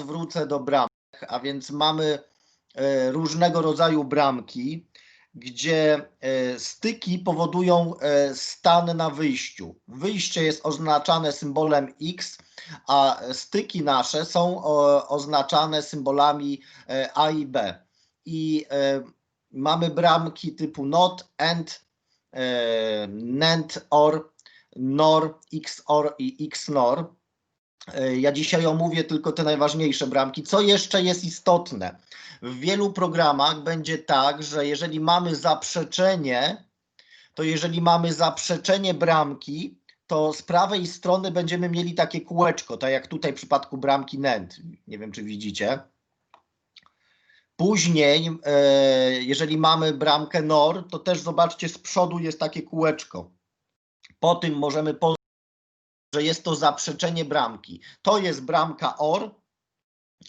wrócę do bramek, a więc mamy e, różnego rodzaju bramki, gdzie e, styki powodują e, stan na wyjściu. Wyjście jest oznaczane symbolem X, a styki nasze są oznaczane symbolami A i B. I mamy bramki typu not, and, nent, or, nor, xor i xnor. E, Ja dzisiaj omówię tylko te najważniejsze bramki. Co jeszcze jest istotne? W wielu programach będzie tak, że jeżeli mamy zaprzeczenie, to jeżeli mamy zaprzeczenie bramki, to z prawej strony będziemy mieli takie kółeczko, tak jak tutaj w przypadku bramki NENT. Nie wiem, czy widzicie. Później, e, jeżeli mamy bramkę NOR, to też zobaczcie, z przodu jest takie kółeczko. Po tym możemy poznać, że jest to zaprzeczenie bramki. To jest bramka OR,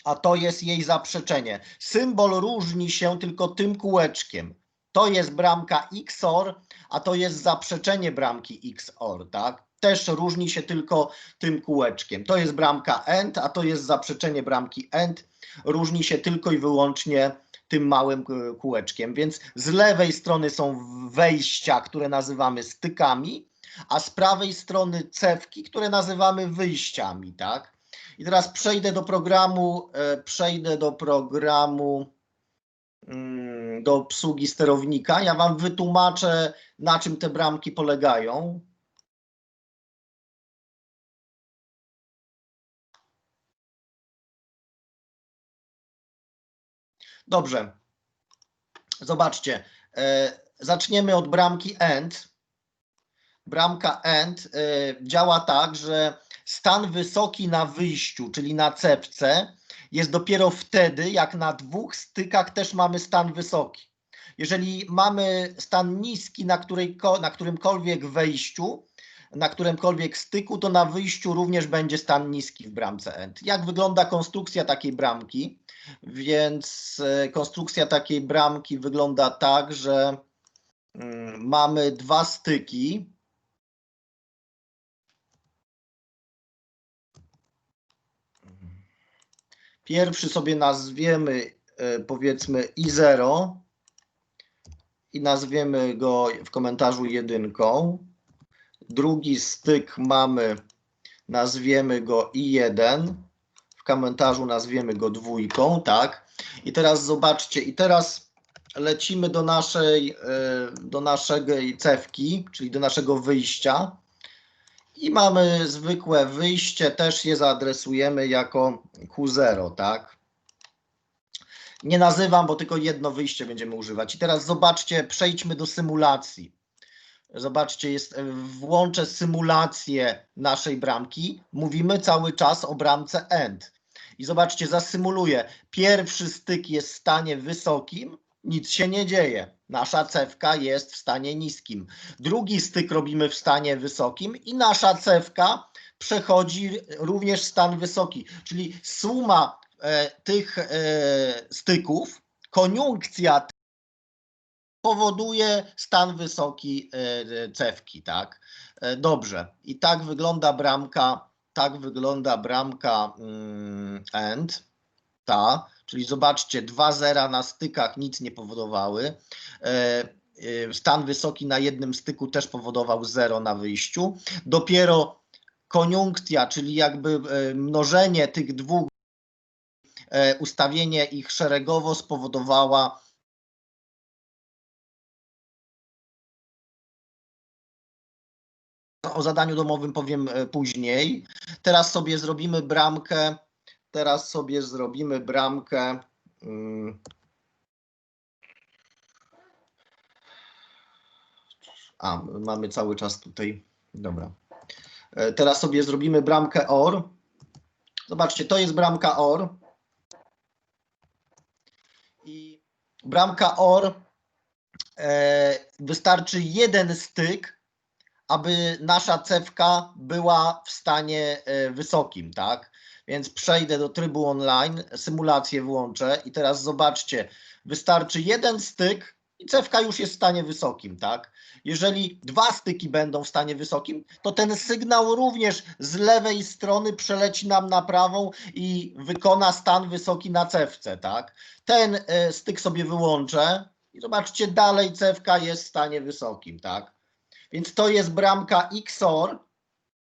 a to jest jej zaprzeczenie. Symbol różni się tylko tym kółeczkiem. To jest bramka XOR, a to jest zaprzeczenie bramki XOR, tak? Też różni się tylko tym kółeczkiem. To jest bramka AND, a to jest zaprzeczenie bramki AND. Różni się tylko i wyłącznie tym małym e, kółeczkiem. Więc z lewej strony są wejścia, które nazywamy stykami, a z prawej strony cewki, które nazywamy wyjściami, tak? I teraz przejdę do programu, e, przejdę do programu mm, do obsługi sterownika. Ja Wam wytłumaczę, na czym te bramki polegają. Dobrze. Zobaczcie. e, Zaczniemy od bramki AND. Bramka AND e, działa tak, że stan wysoki na wyjściu, czyli na cepce, jest dopiero wtedy, jak na dwóch stykach też mamy stan wysoki. Jeżeli mamy stan niski na, której, na którymkolwiek wejściu, na którymkolwiek styku, to na wyjściu również będzie stan niski w bramce end. Jak wygląda konstrukcja takiej bramki? Więc e, konstrukcja takiej bramki wygląda tak, że mm, mamy dwa styki. Pierwszy sobie nazwiemy e, powiedzmy i0 i nazwiemy go w komentarzu jedynką. Drugi styk mamy, nazwiemy go i1. W komentarzu nazwiemy go dwójką, tak? I teraz zobaczcie, i teraz lecimy do naszej, e, do naszej cewki, czyli do naszego wyjścia. I mamy zwykłe wyjście, też je zaadresujemy jako Q0, tak? Nie nazywam, bo tylko jedno wyjście będziemy używać. I teraz zobaczcie, przejdźmy do symulacji. Zobaczcie, jest, włączę symulację naszej bramki. Mówimy cały czas o bramce end. I zobaczcie, zasymuluję. Pierwszy styk jest w stanie wysokim, nic się nie dzieje. Nasza cewka jest w stanie niskim. Drugi styk robimy w stanie wysokim i nasza cewka przechodzi również stan wysoki. Czyli suma e, tych e, styków, koniunkcja powoduje stan wysoki e, cewki, tak? E, Dobrze. I tak wygląda bramka, tak wygląda bramka mm, end, ta, czyli zobaczcie, dwa zera na stykach nic nie powodowały. E, e, Stan wysoki na jednym styku też powodował zero na wyjściu. Dopiero koniunkcja, czyli jakby e, mnożenie tych dwóch, ustawienie ich szeregowo spowodowała o zadaniu domowym powiem później. Teraz sobie zrobimy bramkę. Teraz sobie zrobimy bramkę. mm, A, mamy cały czas tutaj. Dobra. E, Teraz sobie zrobimy bramkę OR. Zobaczcie, to jest bramka OR. I bramka OR e, wystarczy jeden styk, aby nasza cewka była w stanie e, wysokim, tak? Więc przejdę do trybu online, symulację włączę i teraz zobaczcie, wystarczy jeden styk i cewka już jest w stanie wysokim, tak? Jeżeli dwa styki będą w stanie wysokim, to ten sygnał również z lewej strony przeleci nam na prawą i wykona stan wysoki na cewce, tak? Ten e, styk sobie wyłączę i zobaczcie, dalej cewka jest w stanie wysokim, tak? Więc to jest bramka XOR,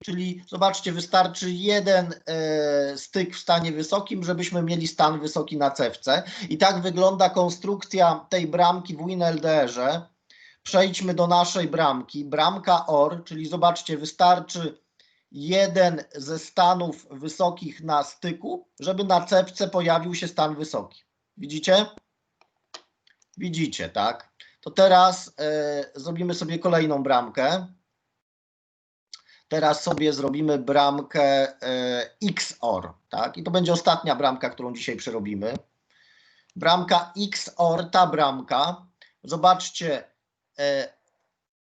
czyli zobaczcie, wystarczy jeden e, styk w stanie wysokim, żebyśmy mieli stan wysoki na cewce. I tak wygląda konstrukcja tej bramki w WinLDR-ze. Przejdźmy do naszej bramki. Bramka OR, czyli zobaczcie, wystarczy jeden ze stanów wysokich na styku, żeby na cewce pojawił się stan wysoki. Widzicie? Widzicie, tak? To teraz e, zrobimy sobie kolejną bramkę. Teraz sobie zrobimy bramkę e, XOR, tak? I to będzie ostatnia bramka, którą dzisiaj przerobimy. Bramka XOR, ta bramka, zobaczcie, e,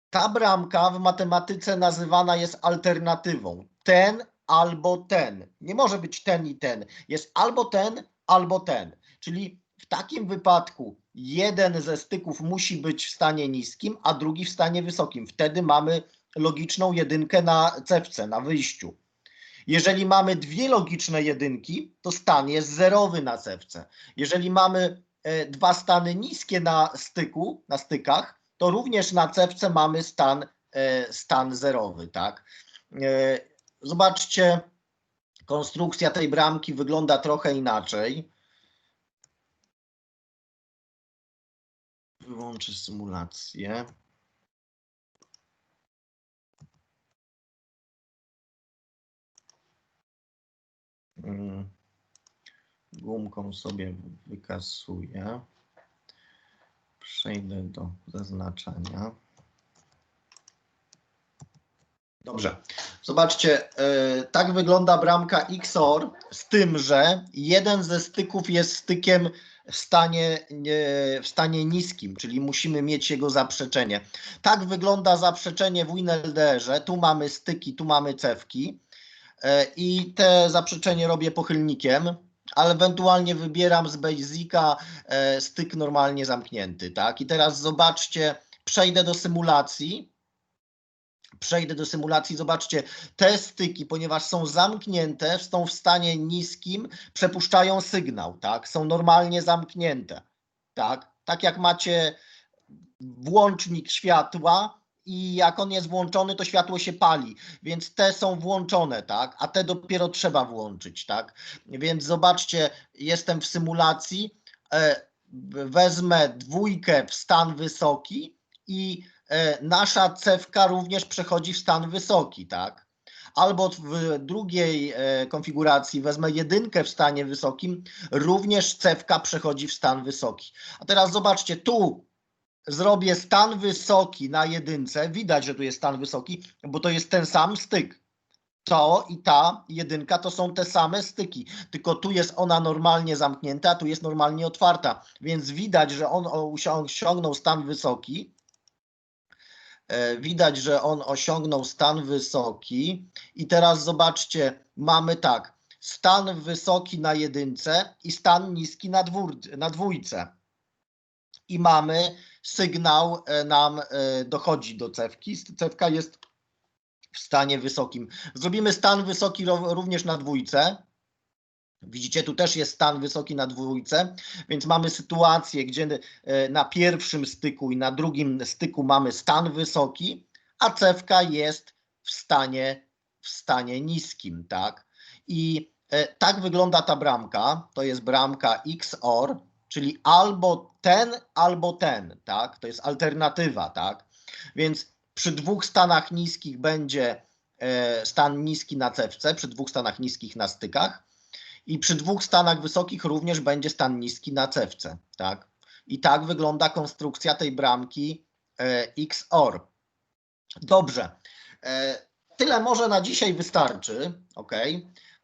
ta bramka w matematyce nazywana jest alternatywą. Ten albo ten. Nie może być ten i ten. Jest albo ten, albo ten. Czyli w takim wypadku jeden ze styków musi być w stanie niskim, a drugi w stanie wysokim. Wtedy mamy logiczną jedynkę na cewce, na wyjściu. Jeżeli mamy dwie logiczne jedynki, to stan jest zerowy na cewce. Jeżeli mamy e, dwa stany niskie na styku, na stykach, to również na cewce mamy stan, e, stan zerowy, tak? E, zobaczcie, konstrukcja tej bramki wygląda trochę inaczej. Wyłączę symulację. Gumką sobie wykasuję. Przejdę do zaznaczania. Dobrze. Zobaczcie, yy, tak wygląda bramka XOR, z tym, że jeden ze styków jest stykiem w stanie, w stanie niskim, czyli musimy mieć jego zaprzeczenie. Tak wygląda zaprzeczenie w WinLDR-ze. Tu mamy styki, tu mamy cewki i te zaprzeczenie robię pochylnikiem, ale ewentualnie wybieram z Basica e, styk normalnie zamknięty. Tak? I teraz zobaczcie, przejdę do symulacji przejdę do symulacji, zobaczcie, te styki, ponieważ są zamknięte, są w stanie niskim, przepuszczają sygnał, tak? Są normalnie zamknięte, tak? Tak jak macie włącznik światła i jak on jest włączony, to światło się pali, więc te są włączone, tak? A te dopiero trzeba włączyć, tak? Więc zobaczcie, jestem w symulacji, e, wezmę dwójkę w stan wysoki i E, nasza cewka również przechodzi w stan wysoki, tak? Albo w drugiej e, konfiguracji wezmę jedynkę w stanie wysokim, również cewka przechodzi w stan wysoki. A teraz zobaczcie, tu zrobię stan wysoki na jedynce, widać, że tu jest stan wysoki, bo to jest ten sam styk. To i ta jedynka to są te same styki, tylko tu jest ona normalnie zamknięta, a tu jest normalnie otwarta, więc widać, że on osiągnął stan wysoki, E, widać, że on osiągnął stan wysoki. I teraz zobaczcie, mamy tak, stan wysoki na jedynce i stan niski na, dwór, na dwójce. I mamy sygnał e, nam e, dochodzi do cewki. Cewka jest w stanie wysokim. Zrobimy stan wysoki również na dwójce. Widzicie, tu też jest stan wysoki na dwójce, więc mamy sytuację, gdzie e, na pierwszym styku i na drugim styku mamy stan wysoki, a cewka jest w stanie, w stanie niskim, tak? I tak wygląda ta bramka, to jest bramka XOR, czyli albo ten, albo ten, tak? To jest alternatywa, tak? Więc przy dwóch stanach niskich będzie e, stan niski na cewce, przy dwóch stanach niskich na stykach, i przy dwóch stanach wysokich również będzie stan niski na cewce. Tak? I tak wygląda konstrukcja tej bramki e, XOR. Dobrze. E, tyle może na dzisiaj wystarczy, ok?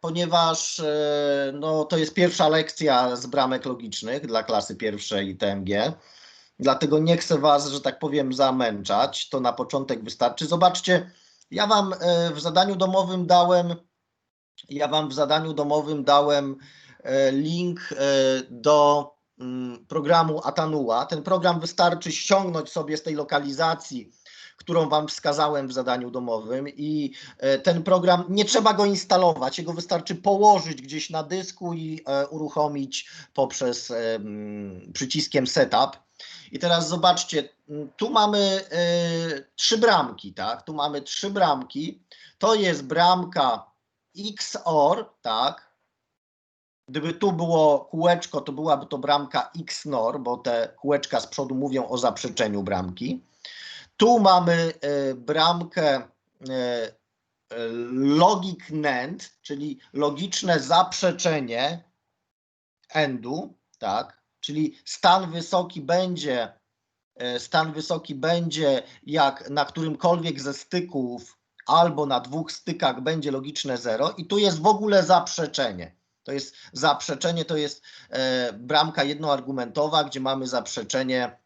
Ponieważ e, no, to jest pierwsza lekcja z bramek logicznych dla klasy pierwszej TMG. Dlatego nie chcę Was, że tak powiem, zamęczać. To na początek wystarczy. Zobaczcie, ja Wam w zadaniu domowym dałem ja Wam w zadaniu domowym dałem e, link e, do mm, programu Atanua. Ten program wystarczy ściągnąć sobie z tej lokalizacji, którą Wam wskazałem w zadaniu domowym i e, ten program, nie trzeba go instalować, jego wystarczy położyć gdzieś na dysku i e, uruchomić poprzez e, przyciskiem setup. I teraz zobaczcie, tu mamy trzy bramki, tak? Tu mamy trzy bramki. To jest bramka XOR, tak? Gdyby tu było kółeczko, to byłaby to bramka XNOR, bo te kółeczka z przodu mówią o zaprzeczeniu bramki. Tu mamy e, bramkę e, e, logic NAND, czyli logiczne zaprzeczenie endu, tak? Czyli stan wysoki będzie stan wysoki będzie jak na którymkolwiek ze styków albo na dwóch stykach będzie logiczne 0 i tu jest w ogóle zaprzeczenie. To jest zaprzeczenie, to jest bramka jednoargumentowa, gdzie mamy zaprzeczenie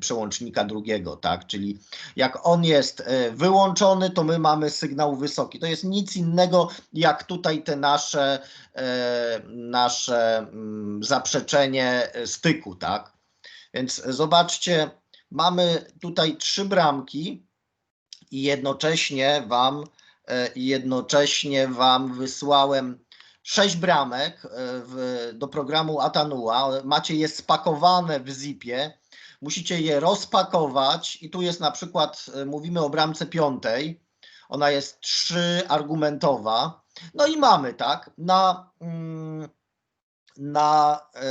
przełącznika drugiego, tak? Czyli jak on jest e, wyłączony, to my mamy sygnał wysoki. To jest nic innego jak tutaj te nasze, e, nasze mm, zaprzeczenie e, styku, tak? Więc zobaczcie, mamy tutaj trzy bramki i jednocześnie wam, e, jednocześnie wam wysłałem sześć bramek e, w, do programu Atanua. Macie je spakowane w zipie. Musicie je rozpakować i tu jest na przykład, e, mówimy o bramce piątej. Ona jest trzyargumentowa. No i mamy, tak, na, mm, na, e,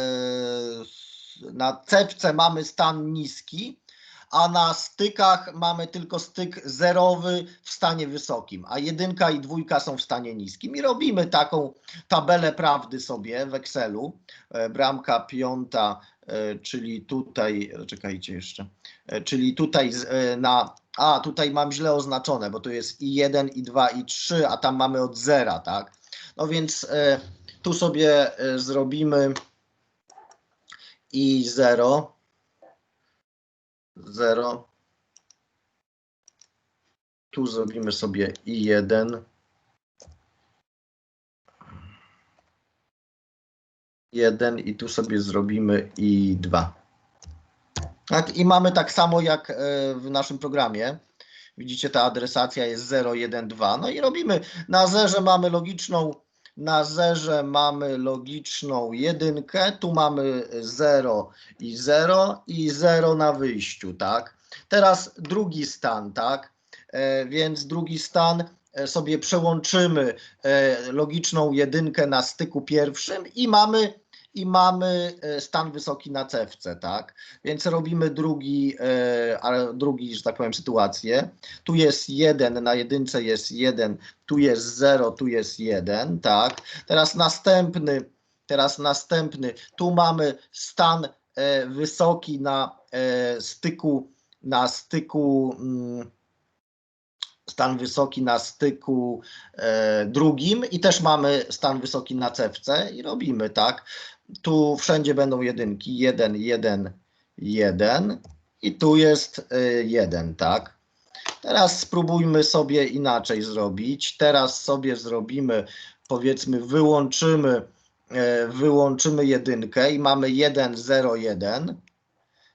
na cepce mamy stan niski, a na stykach mamy tylko styk zerowy w stanie wysokim, a jedynka i dwójka są w stanie niskim. I robimy taką tabelę prawdy sobie w Excelu. E, Bramka piąta, czyli tutaj, czekajcie jeszcze, e, czyli tutaj e, na, a tutaj mam źle oznaczone, bo tu jest i 1, i 2, i 3, a tam mamy od zera, tak? No więc e, tu sobie e, zrobimy i 0. 0. Tu zrobimy sobie i 1. 1 i tu sobie zrobimy i 2. Tak, i mamy tak samo jak e, w naszym programie. Widzicie, ta adresacja jest 0, 1, 2. No i robimy. Na zerze mamy logiczną, na zerze mamy logiczną jedynkę, tu mamy 0 i 0 i 0 na wyjściu, tak? Teraz drugi stan, tak? E, więc drugi stan e, sobie przełączymy logiczną jedynkę na styku pierwszym i mamy i mamy e, stan wysoki na cewce, tak? Więc robimy drugi, e, drugi, że tak powiem, sytuację. Tu jest 1, na jedynce jest 1, tu jest 0, tu jest 1, tak? Teraz następny, teraz następny, tu mamy stan e, wysoki na styku, na styku, mm, stan wysoki na styku e, drugim i też mamy stan wysoki na cewce i robimy, tak? Tu wszędzie będą jedynki, 1, 1, 1 i tu jest 1, tak? Teraz spróbujmy sobie inaczej zrobić. Teraz sobie zrobimy, powiedzmy, wyłączymy, e, wyłączymy jedynkę i mamy 1, 0, 1.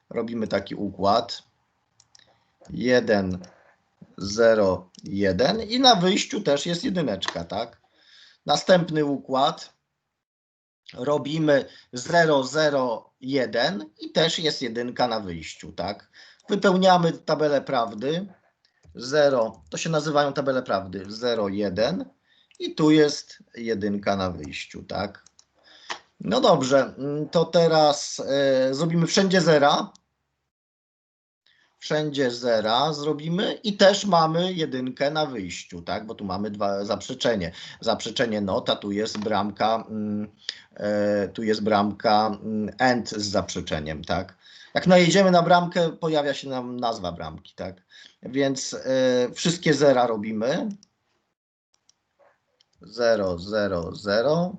Robimy taki układ. 1, 0, 1 i na wyjściu też jest jedyneczka, tak? Następny układ. Robimy 0, 0, 1 i też jest jedynka na wyjściu, tak? Wypełniamy tabelę prawdy. 0, to się nazywają tabele prawdy. 0, 1 i tu jest jedynka na wyjściu, tak? No dobrze, to teraz e, zrobimy wszędzie zera. Wszędzie zera zrobimy i też mamy jedynkę na wyjściu, tak? Bo tu mamy dwa zaprzeczenie. Zaprzeczenie nota, tu jest bramka, mm, e, tu jest bramka mm, end z zaprzeczeniem, tak? Jak najedziemy na bramkę, pojawia się nam nazwa bramki, tak? Więc e, wszystkie zera robimy. 0, 0, 0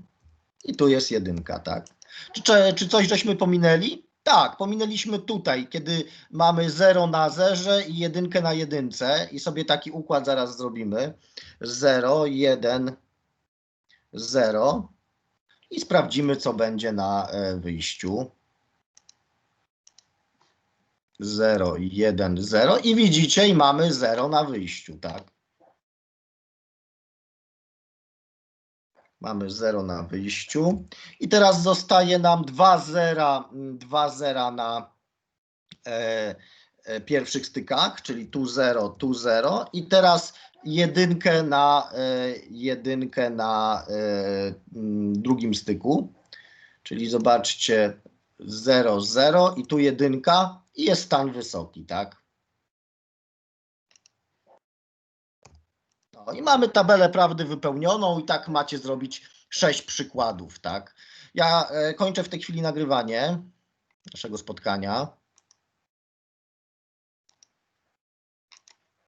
i tu jest jedynka, tak? Czy, czy, czy coś żeśmy pominęli? Tak, pominęliśmy tutaj, kiedy mamy 0 na zerze i jedynkę na jedynce i sobie taki układ zaraz zrobimy. 0, 1, 0 i sprawdzimy, co będzie na e, wyjściu. 0, 1, 0 i widzicie, i mamy 0 na wyjściu, tak? Mamy 0 na wyjściu. I teraz zostaje nam 2 zera, 2 zera na e, e, pierwszych stykach, czyli tu 0, tu 0 i teraz jedynkę na, e, jedynkę na e, drugim styku. Czyli zobaczcie 0, 0 i tu jedynka i jest stan wysoki, tak? I mamy tabelę prawdy wypełnioną i tak macie zrobić sześć przykładów, tak? Ja e, kończę w tej chwili nagrywanie naszego spotkania.